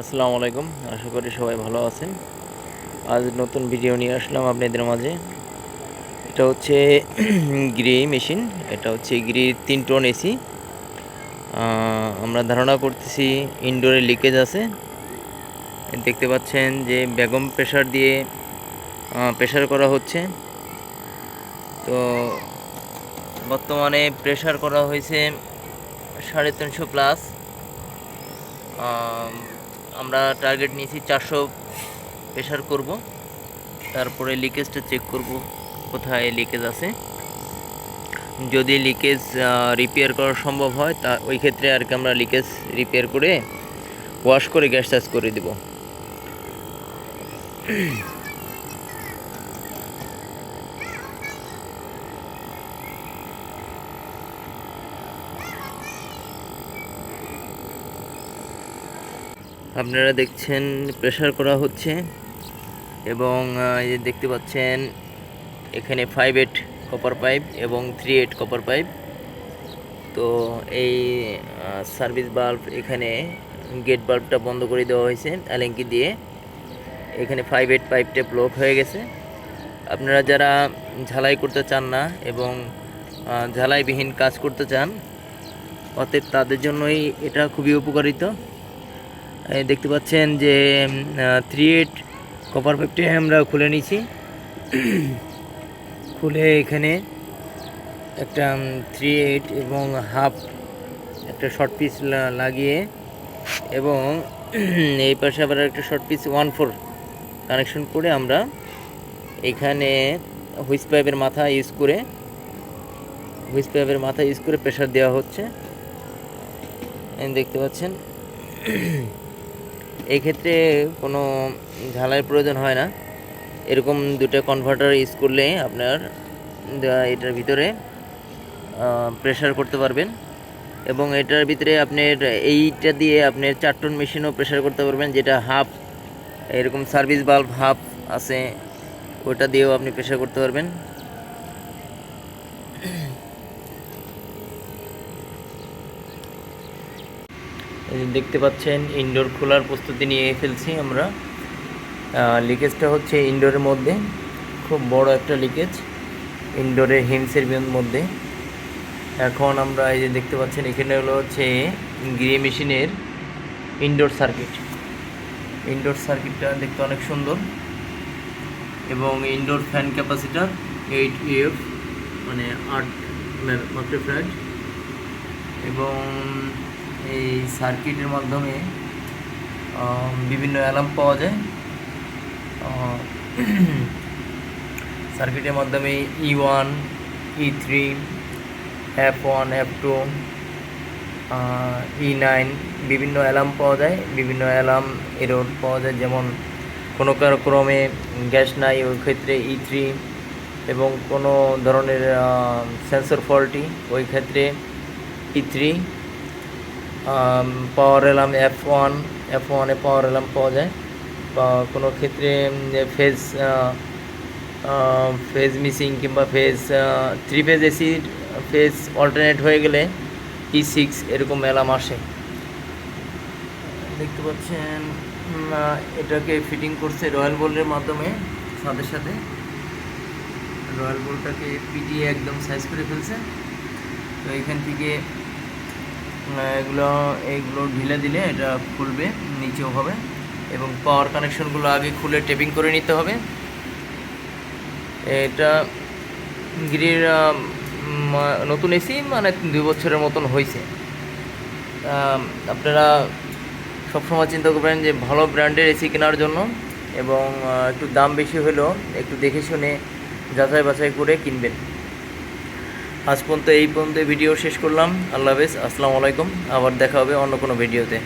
আসসালামু আলাইকুম। আশা করি সবাই ভালো আছেন। আজ নতুন ভিডিও নিয়ে আসলাম আপনাদের মাঝে। এটা হচ্ছে গ্রি মেশিন এটা হচ্ছে গ্রি তিন টন এসি আমরা ধারণা করতেছি ইনডোরে লিকেজ আছে। দেখতে পাচ্ছেন যে বেগম প্রেশার দিয়ে প্রেশার করা হচ্ছে। তো বর্তমানে প্রেশার করা হয়েছে সাড়ে তিনশো প্লাস আমরা টার্গেট নিয়েছি চারশো প্রেশার করব। তারপরে লিকেজটা চেক করব কোথায় লিকেজ আছে। যদি লিকেজ রিপেয়ার করা সম্ভব হয়, তা ওই ক্ষেত্রে আর কি আমরা লিকেজ রিপেয়ার করে ওয়াশ করে গ্যাস চার্জ করে দেব। আপনারা দেখছেন প্রেশার করা হচ্ছে এবং এই দেখতে পাচ্ছেন, এখানে ফাইভ এইট কপার পাইপ এবং থ্রি এইট কপার পাইপ তো এই সার্ভিস বাল্ব এখানে গেট বাল্বটা বন্ধ করে দেওয়া হয়েছে অ্যালেঙ্কি দিয়ে। এখানে ফাইভ এইট পাইপটা ব্লক হয়ে গেছে। আপনারা যারা ঝালাই করতে চান না এবং ঝালাইবিহীন কাজ করতে চান, অতএব তাদের জন্যই এটা খুবই উপকারিত। দেখতে পাচ্ছেন যে থ্রি এইট কপার পাইপটি আমরা খুলে নিয়েছি। খুলে এখানে একটা থ্রি এইট এবং হাফ একটা শর্ট পিস লাগিয়ে এবং এই পাশে আবার একটা short piece one four connection করে আমরা এখানে হুইস পাইপের মাথা ইউজ করে হুইস পাইপের মাথা ইউজ করে প্রেশার দেওয়া হচ্ছে। দেখতে পাচ্ছেন। এই ক্ষেত্রে কোনো ঝালাইয়ের প্রয়োজন হয় না। এরকম দুটো কনভার্টার ইউজ করলে আপনার এটার ভিতরে প্রেশার করতে পারবেন। এবং এটার ভিতরে আপনার এইটা দিয়ে আপনার চার টন মেশিনও প্রেশার করতে পারবেন, যেটা হাফ এরকম সার্ভিস বাল্ব হাফ আছে, ওটা দিয়েও আপনি প্রেশার করতে পারবেন। দেখতে পাচ্ছেন ইনডোর খোলার প্রস্তুতি নিয়ে ফেলছি আমরা। লিকেজটা হচ্ছে ইনডোরের মধ্যে। খুব বড় একটা লিকেজ ইনডোরের হিমসের মধ্যে। এখন আমরা এই যে দেখতে পাচ্ছেন, এখানে হলো হচ্ছে গ্রি মেশিনের ইনডোর সার্কিট ইনডোর সার্কিটটা দেখতে অনেক সুন্দর। এবং indoor fan capacitor eight EF মানে আট মাইক্রোফ্যাট এবং এই সার্কিটের মাধ্যমে বিভিন্ন অ্যালার্ম পাওয়া যায়। সার্কিটের মাধ্যমে E one E three F one F two E nine বিভিন্ন অ্যালার্ম পাওয়া যায়। বিভিন্ন অ্যালার্ম এরোড পাওয়া যায়। যেমন কোনো কারও ক্রমে গ্যাস নাই, ওই ক্ষেত্রে ই থ্রি এবং কোনো ধরনের সেন্সর ফল্টি ওই ক্ষেত্রে ই থ্রি পাওয়ার এলাম এফ ওয়ান এফ ওয়ানে পাওয়ার এলাম পাওয়া যায়। বা কোনো ক্ষেত্রে ফেজ ফেজ মিসিং কিংবা phase three phase AC phase alternate হয়ে গেলে ই সিক্স এরকম অ্যালার্ম আসে। দেখতে পাচ্ছেন এটাকে ফিটিং করছে রয়্যাল বোল্ডের মাধ্যমে, সাথে সাথে। রয়্যাল বোল্ডটাকে পিটিয়ে একদম সাইজ করে ফেলছে। তো এখান থেকে এগুলো এইগুলো ঢিলে দিলে এটা খুলবে, নিচেও হবে। এবং পাওয়ার কানেকশনগুলো আগে খুলে টেপিং করে নিতে হবে। এটা গিরির নতুন এসি মানে দুই বছরের মতন হয়েছে। আপনারা সবসময় চিন্তা করবেন যে ভালো ব্র্যান্ডের এসি কেনার জন্য এবং একটু দাম বেশি হলেও একটু দেখে শুনে যাচাই বাছাই করে কিনবেন। আজ পর্যন্ত এই পর্যন্ত ভিডিও শেষ করলাম। আল্লাহ হাফেজ। আসসালামু আলাইকুম। আবার দেখা হবে অন্য কোনো ভিডিওতে।